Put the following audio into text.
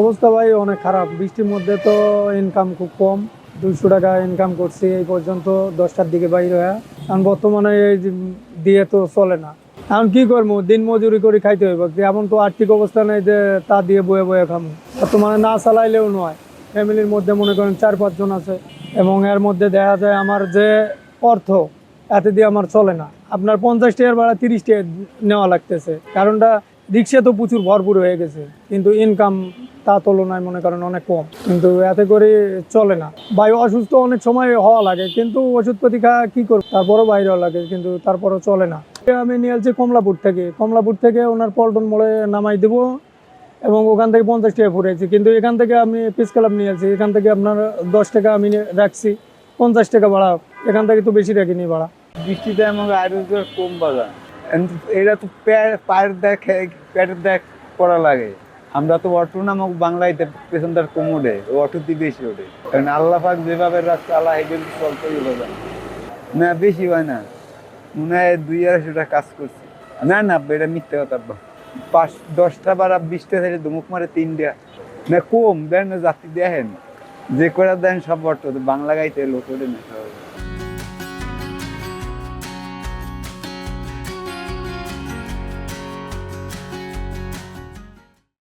অবস্থা ভাই অনেক খারাপ। বৃষ্টির মধ্যে তো ইনকাম খুব কম। দুইশো টাকা ইনকাম করছি এই পর্যন্ত, দশটার দিকে বাইরে হয়ে। কারণ বর্তমানে এই দিয়ে তো চলে না। এখন কি করব? দিন মজুরি করে খাইতে হইব। এমন তো আর্থিক অবস্থা নেই যে তা দিয়ে বয়ে বয়ে খামো। বর্তমানে না চালাইলেও নয়। ফ্যামিলির মধ্যে মনে করেন চার পাঁচজন আছে। এবং এর মধ্যে দেখা যায় আমার যে অর্থ, এতে দিয়ে আমার চলে না। আপনার পঞ্চাশ টাকার ভাড়া তিরিশ টাকা নেওয়া লাগতেছে। কারণটা রিক্সা তো প্রচুর ভরপুর হয়ে গেছে, কিন্তু ইনকাম তা তুলনায় মনে করেন অনেক কম, কিন্তু এতে করে চলে না। বায়ু অসুস্থ অনেক সময় হওয়া লাগে, কিন্তু ওষুধপাতি খা কি করব? তারপরও বাইরে লাগে, কিন্তু তারপরও চলে না। আমি নিয়ে আসছি কমলাপুর থেকে কমলাপুর থেকে ওনার পল্টন মোড়ে নামাই দেবো এবং ওখান থেকে পঞ্চাশ টাকা ফুরেছি কিন্তু এখান থেকে আমি পিস কালাম নিয়ে আসছি এখান থেকে আপনার দশ টাকা আমি রাখছি, পঞ্চাশ টাকা ভাড়া, এখান থেকে তো বেশি রাখিনি ভাড়া। বৃষ্টিতে আমাকে আরোগ্যের কম বাজার। এটা তো পায়ের দেখ পেটের দেখ করা লাগে। আমরা তো অটো নামক বাংলাইতে পেছনটার কম ওঠে দিয়ে বেশি ওঠে। কারণ আল্লাহ পাক যেভাবে রাস্তা আল্লাহ চলতেই হবে না, বেশি হয় না। মনে হয় দুই আড়াইশো টাকা কাজ করছি। না না, এটা মিথ্যে কথা পাঁচ, দশটা বারা বিশটা থেকে ধুমুক মারে তিনটা। না, কম, দেন না, জাতি দেখেন। যে করে দেন সব অটো বাংলা গাইতে লোক ওঠে না।